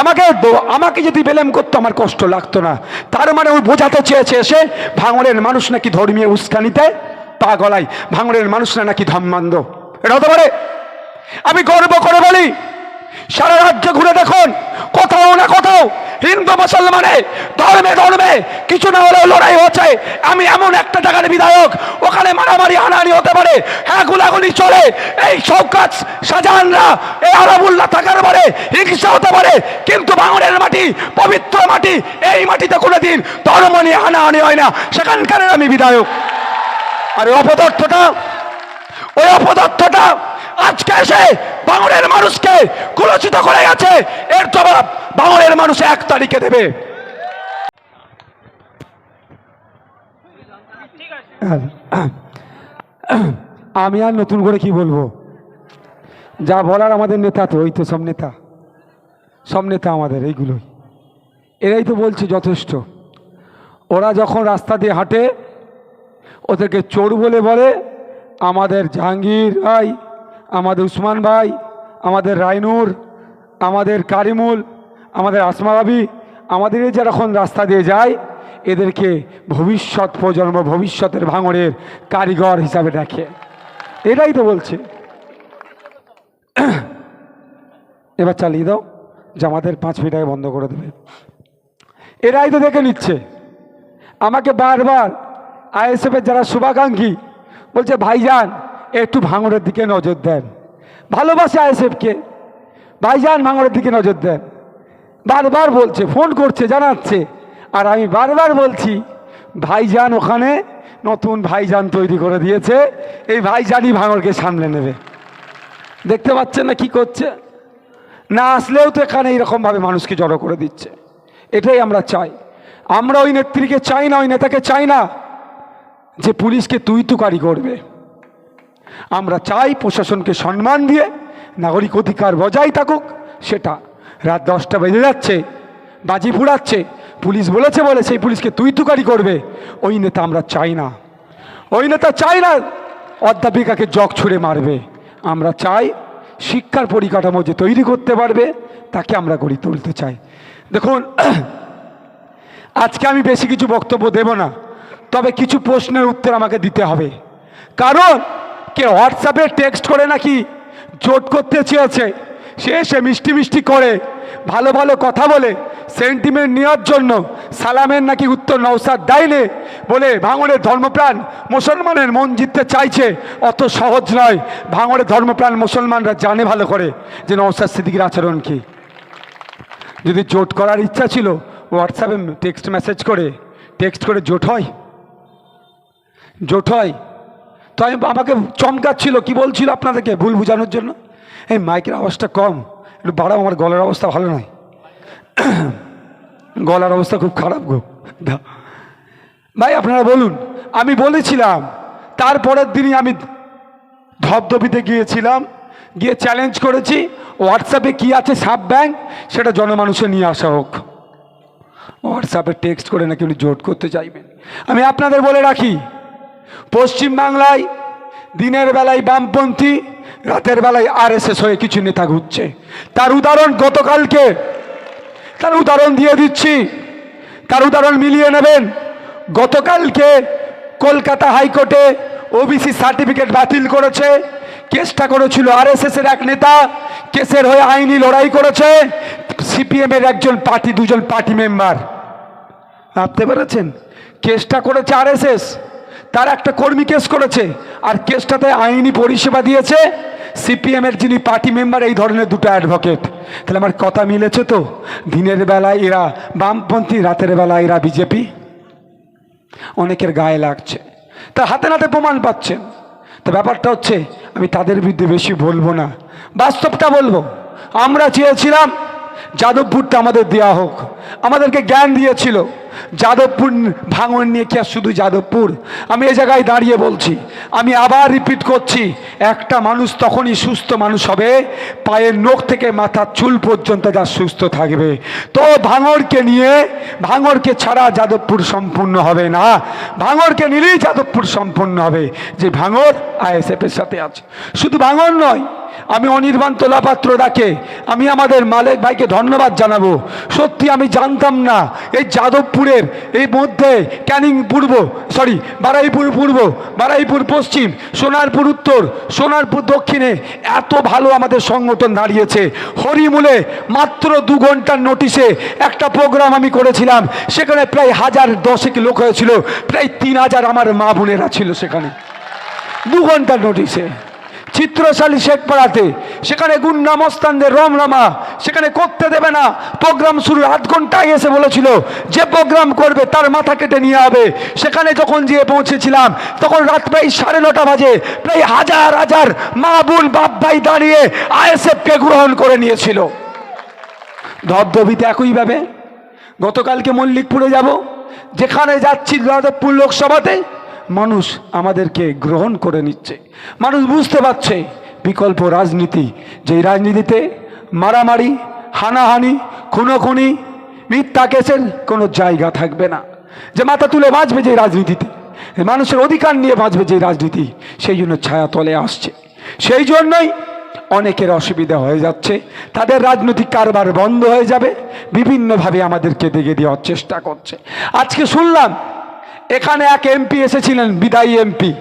আমাকে আমাকে যদি বেলেম করতো, আমার কষ্ট লাগতো না। তার মানে ও বোঝাতে চেয়েছে এসে ভাঙড়ের মানুষ নাকি ধর্মীয় উস্কানিতে পা গলায় ভাঙড়ের মানুষরা নাকি ধর্মান্ধ এটা হতে পারে? আমি গর্ব করে বলি সারা রাজ্যে ঘুরে দেখুন, কোথাও না কোথাও হিন্দু, মুসলমানে ধর্মে ধর্মে কিছু না হলেও লড়াই হচ্ছে। আমি এমন একটা জায়গার বিধায়ক, ওখানে মারামারি, হানাহানি হতে পারে হ্যাঁ গুলাগুলি চলে, এই শৌকাত শাহজাহানরা এই আরাবুল্লাহ থাকার পরে হিংসা হতে পারে, কিন্তু বাংলার মাটি, পবিত্র মাটি, এই মাটিতে কোনোদিন ধর্ম নিয়ে হানাহানি হয় না। সেখানকার আমি বিধায়ক। আর অপদার্থটা, ওই অপদার্থটা আজকে এসে বাংলার মানুষকে কুলসিত করে গেছে। এর জবাব বাংলার মানুষ এক তারিখে দেবে। আমি আর নতুন করে কি বলব? যা বলার আমাদের নেতা তো, ওই তো সব নেতা। সব নেতা আমাদের, এইগুলোই। এরাই তো বলছে যথেষ্ট। ওরা যখন রাস্তা দিয়ে হাঁটে, ওদেরকে চোর বলে বলে, আমাদের জাহাঙ্গীর ভাই আমাদের উসমান ভাই, আমাদের রাইনুর আমাদের কারিমুল, আমাদের আসমা ভাবি, আমাদের এই এখন রাস্তা দিয়ে যায়, এদেরকে ভবিষ্যৎ প্রজন্ম, ভবিষ্যতের ভাঙড়ের কারিগর হিসাবে দেখে। এটাই তো বলছে। এবার চালিয়ে দাও, জামাতের পাঁচ মিনিট আগে বন্ধ করে দেবে। এরাই তো দেখে নিচ্ছে। আমাকে বারবার আইএসএফের যারা শুভাকাঙ্ক্ষী বলছে, ভাইজান একটু ভাঙড়ের দিকে নজর দেন। ভালোবাসে আইএসএফকে। ভাইজান ভাঙড়ের দিকে নজর দেন। বারবার বলছে, ফোন করছে, জানাচ্ছে। আর আমি বারবার বলছি, ভাইজান ওখানে নতুন ভাইজান তৈরি করে দিয়েছে। এই ভাইজানই ভাঙড়কে সামলে নেবে। দেখতে পাচ্ছেন না কি করছে? না আসলেও তো এখানে এইরকমভাবে মানুষকে জড়ো করে দিচ্ছে। এটাই আমরা চাই। আমরা ওই নেত্রীকে চাই না, ওই নেতাকে চাই না যে পুলিশকে তুই তুকারি করবে। আমরা চাই প্রশাসনকে সম্মান দিয়ে নাগরিক অধিকার বজায় থাকুক, সেটা রাত দশটা বেজে যাচ্ছে, বাজি ফুরাচ্ছে, পুলিশ বলেছে বলে সেই পুলিশকে তুই তুকারি করবে, ওই নেতা আমরা চাই না। ওই নেতা চাই না অধ্যাপিকাকে জগ ছুঁড়ে মারবে। আমরা চাই শিক্ষার পরিকাঠামো যে তৈরি করতে পারবে, তাকে আমরা গড়ি তুলতে চাই। দেখুন, আজকে আমি বেশি কিছু বক্তব্য দেব না, তবে কিছু প্রশ্নের উত্তর আমাকে দিতে হবে। কারণ কে হোয়াটসঅ্যাপে টেক্সট করে নাকি জোট করতে চেয়েছে? সে সে মিষ্টি মিষ্টি করে, ভালো ভালো কথা বলে সেন্টিমেন্ট নেওয়ার জন্য সালামের নাকি উত্তর নৌসাদ দেয়নি বলে ভাঙড়ের ধর্মপ্রাণ মুসলমানের মন জিততে চাইছে। অত সহজ নয়, ভাঙড়ের ধর্মপ্রাণ মুসলমানরা জানে ভালো করে যে নৌসাদ সিদ্দিকির আচরণ কী। যদি জোট করার ইচ্ছা ছিল, হোয়াটসঅ্যাপে টেক্সট মেসেজ করে টেক্সট করে জোট হয়। জোট হয়। তো আমি আমাকে চমকাচ্ছিল, কি বলছিল আপনাদেরকে ভুল বোঝানোর জন্য? এই মাইকের আওয়াজটা কম, একটু বাড়াও, আমার গলার অবস্থা ভালো নয়। গলার অবস্থা খুব খারাপ গো। ভাই, আপনারা বলুন, আমি বলেছিলাম, তারপরের দিনই আমি ধপধপিতে গিয়েছিলাম, গিয়ে চ্যালেঞ্জ করেছি হোয়াটসঅ্যাপে কি আছে সাব ব্যাংক সেটা জনমানুষে নিয়ে আসা হোক। হোয়াটসঅ্যাপে টেক্সট করে নাকি উনি জোট করতে চাইবেন। আমি আপনাদের বলে রাখি পশ্চিমবাংলায় দিনের বেলায় বামপন্থী, রাতের বেলায় আর আরএসএস হয়ে কিছু নেতা ঘুরছে। তার উদাহরণ গতকালকে, তার উদাহরণ দিয়ে দিচ্ছি। তার উদাহরণ মিলিয়ে নেবেন। গতকালকে কলকাতা হাইকোর্টে ওবিসি সার্টিফিকেট বাতিল করেছে। কেসটা করেছিল আরএসএস এর এক নেতা, কেসের হয়ে আইনি লড়াই করেছে। সিপিএম এর একজন পার্টি, দুজন পার্টি মেম্বার। ভাবতে পেরেছেন? কেসটা করেছে আরএসএস। তার একটা কর্মী কেস করেছে, আর কেসটাতে আইনি পরিষেবা দিয়েছে। সিপিএম এর যিনি পার্টি মেম্বার, এই ধরনের দুটো অ্যাডভোকেট তাহলে আমার কথা মিলেছে তো? দিনের বেলায় এরা বামপন্থী, রাতের বেলা এরা বিজেপি। অনেকের গায়ে লাগছে। তা হাতে নাতে প্রমাণ পাচ্ছেন তো ব্যাপারটা হচ্ছে, আমি তাদের বিরুদ্ধে বেশি বলব না। বাস্তবটা বলব। আমরা চেয়েছিলাম, যাদবপুরটা আমাদের দেওয়া হোক। আমাদেরকে জ্ঞান দিয়েছিল। যাদবপুর ভাঙন নিয়ে কি আর শুধু যাদবপুর? আমি এ জায়গায় দাঁড়িয়ে বলছি, আমি আবার রিপিট করছি, একটা মানুষ তখনই সুস্থ মানুষ হবে, পায়ের নখ থেকে মাথার চুল পর্যন্ত যা সুস্থ থাকবে। তো ভাঙড়কে নিয়ে ভাঙরকে ছাড়া যাদবপুর সম্পূর্ণ হবে না। ভাঙরকে নিলেই যাদবপুর সম্পূর্ণ হবে। যে ভাঙড় আইএসএফের সাথে আছে। শুধু ভাঙড় নয়, আমি অনির্বাণ তোলাপাত্র ডাকে, আমি আমাদের মালিক ভাইকে ধন্যবাদ জানাব। সত্যি আমি জানতাম না। এই যাদবপুরের এই মধ্যে ক্যানিং পূর্ব সরি বারাইপুর পূর্ব, বারাইপুর পশ্চিম, সোনারপুর উত্তর, সোনারপুর দক্ষিণে এত ভালো আমাদের সংগঠন দাঁড়িয়েছে। হরিমূলে মাত্র দু ঘণ্টার নোটিশে একটা প্রোগ্রাম আমি করেছিলাম, সেখানে প্রায় হাজার দশেক লোক হয়েছিল, প্রায় তিন হাজার আমার মা বোনেরা ছিল সেখানে। দু ঘণ্টার নোটিশে চিত্রশালী শেখপাড়াতে সেখানে গুন্ডা মস্তানদের রমরামা, সেখানে করতে দেবে না। প্রোগ্রাম শুরুর আধ ঘন্টায় এসে বলেছিল, যে প্রোগ্রাম করবে তার মাথা কেটে নিয়ে হবে সেখানে যখন গিয়ে পৌঁছেছিলাম, তখন রাত প্রায় সাড়ে নটা বাজে, প্রায় হাজার হাজার মা বোন, বাপ ভাই দাঁড়িয়ে আইএসএফকে গ্রহণ করে নিয়েছিল। ধবধবিতে একইভাবে গতকালকে মল্লিকপুরে যাব, যেখানে যাচ্ছি যাদবপুর লোকসভাতে মানুষ আমাদেরকে গ্রহণ করে নিচ্ছে। মানুষ বুঝতে পারছে বিকল্প রাজনীতি, যেই রাজনীতিতে মারামারি, হানাহানি, খুনোখুনি, মিথ্যা কেসের কোনো জায়গা থাকবে না। যে মাথা তুলে বাঁচবে যে রাজনীতিতে মানুষের অধিকার নিয়ে বাঁচবে যে রাজনীতি, সেই জন্য ছায়া তলে আসছে। সেই জন্যই অনেকের অসুবিধা হয়ে যাচ্ছে। তাদের রাজনৈতিক কারবার বন্ধ হয়ে যাবে। বিভিন্নভাবে আমাদেরকে দেখে দেওয়ার চেষ্টা করছে। আজকে শুনলাম এখানে এক এমপি এসেছিলেন, বিদায়ী এমপি।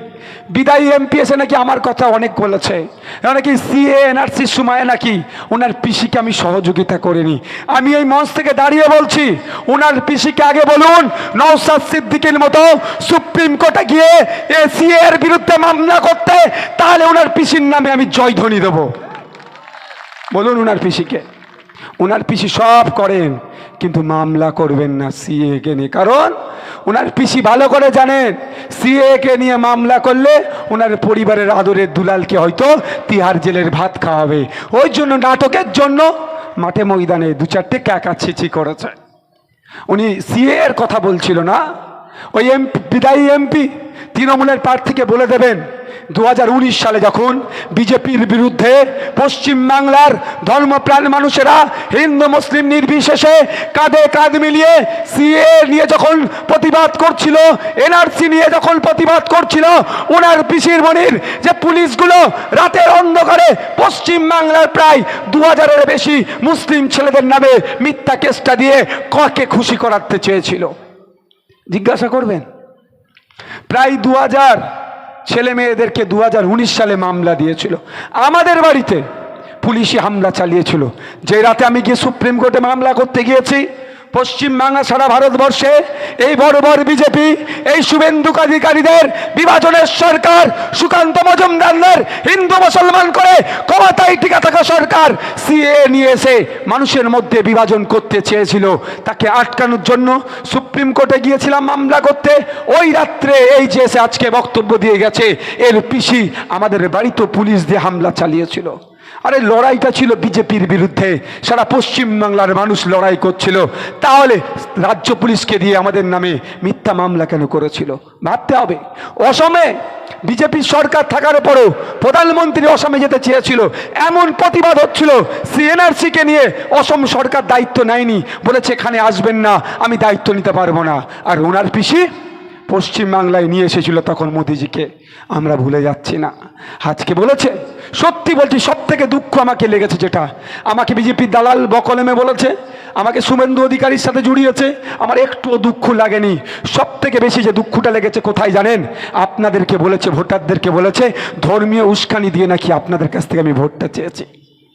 বিদায়ী এমপি এসে নাকি আমার কথা অনেক বলেছে। নাকি সিএ এনআরসির সময় নাকি ওনার পিসিকে আমি সহযোগিতা করিনি। আমি এই মঞ্চ থেকে দাঁড়িয়ে বলছি, ওনার পিসিকে আগে বলুন নৌসাদ সিদ্দিকের মতো সুপ্রিম কোর্টে গিয়ে এ সিএ এর বিরুদ্ধে মামলা করতে, তাহলে ওনার পিসির নামে আমি জয়ধ্বনি দেবো। বলুন ওনার পিসিকে। ওনার পিসি সব করেন, কিন্তু মামলা করবেন না সিএ কে নিয়ে। কারণ ওনার পিসি ভালো করে জানেন সিএ কে নিয়ে মামলা করলে ওনার পরিবারের আদরের দুলালকে হয়তো তিহার জেলের ভাত খাওয়াবে। ওই জন্য নাটকের জন্য মাঠে ময়দানে দু চারটে ক্যাকা ছিচি করেছে। উনি সিএ এর কথা বলছিল না, ওই এমপি বিদায়ী এমপি তৃণমূলের প্রার্থীকে বলে দেবেন দু হাজার উনিশ সালে যখন বিজেপির বিরুদ্ধে পশ্চিমবাংলার ধর্মপ্রাণ মানুষেরা হিন্দু, মুসলিম নির্বিশেষে কাঁধে কাঁধ মিলিয়ে সিএ নিয়ে যখন প্রতিবাদ করছিল, এনআরসি নিয়ে যখন প্রতিবাদ করছিল, ওনার পিসির মনির যে পুলিশগুলো রাতের অন্ধকারে পশ্চিম বাংলার প্রায় দু হাজারের বেশি মুসলিম ছেলেদের নামে মিথ্যা কেসটা দিয়ে ককে খুশি করাতে চেয়েছিল? জিজ্ঞাসা করবেন? প্রায় দু হাজার ছেলে মেয়েদেরকে দু হাজার উনিশ সালে মামলা দিয়েছিল। আমাদের বাড়িতে পুলিশি হামলা চালিয়েছিল। যে রাতে আমি গিয়ে সুপ্রিম কোর্টে মামলা করতে গিয়েছি পশ্চিম বাংলা সারা ভারতবর্ষে এই বড় বড় বিজেপি, এই শুভেন্দু অধিকারীদের বিভাজনের সরকার, সুকান্ত মজুমদারদের হিন্দু মুসলমান করে ক্ষমতায় টিকা থাকা সরকার সিএ নিয়ে এসে মানুষের মধ্যে বিভাজন করতে চেয়েছিল, তাকে আটকানোর জন্য সুপ্রিম কোর্টে গিয়েছিলাম মামলা করতে। ওই রাত্রে এই যে আজকে বক্তব্য দিয়ে গেছে, এর পিসি আমাদের বাড়িতে পুলিশ দিয়ে হামলা চালিয়েছিল। আরে লড়াইটা ছিল বিজেপির বিরুদ্ধে। সারা পশ্চিম বাংলার মানুষ লড়াই করছিল। তাহলে রাজ্য পুলিশকে দিয়ে আমাদের নামে মিথ্যা মামলা কেন করেছিল? ভাবতে হবে। অসমে বিজেপির সরকার থাকার পরও প্রধানমন্ত্রী অসমে যেতে চেয়েছিল। এমন প্রতিবাদ হচ্ছিল, সিএনআরসিকে নিয়ে অসম সরকার দায়িত্ব নেয়নি বলেছে, এখানে আসবেন না, আমি দায়িত্ব নিতে পারব না। আর ওনার পিসি পশ্চিম বাংলায় নিয়ে এসেছিল তখন মোদিজিকে। আমরা ভুলে যাচ্ছি না। আজকে বলেছে সত্যি বলছি সব থেকে দুঃখ আমাকে লেগেছে যেটা, আমাকে বিজেপির দালাল বকলেমে বলেছে, আমাকে শুভেন্দু অধিকারীর সাথে জুড়িয়েছে, আমার একটুও দুঃখ লাগেনি। সব থেকে বেশি যে দুঃখটা লেগেছে কোথায় জানেন? আপনাদেরকে বলেছে, ভোটারদেরকে বলেছে, ধর্মীয় উস্কানি দিয়ে নাকি আপনাদের কাছ থেকে আমি ভোটটা চেয়েছি।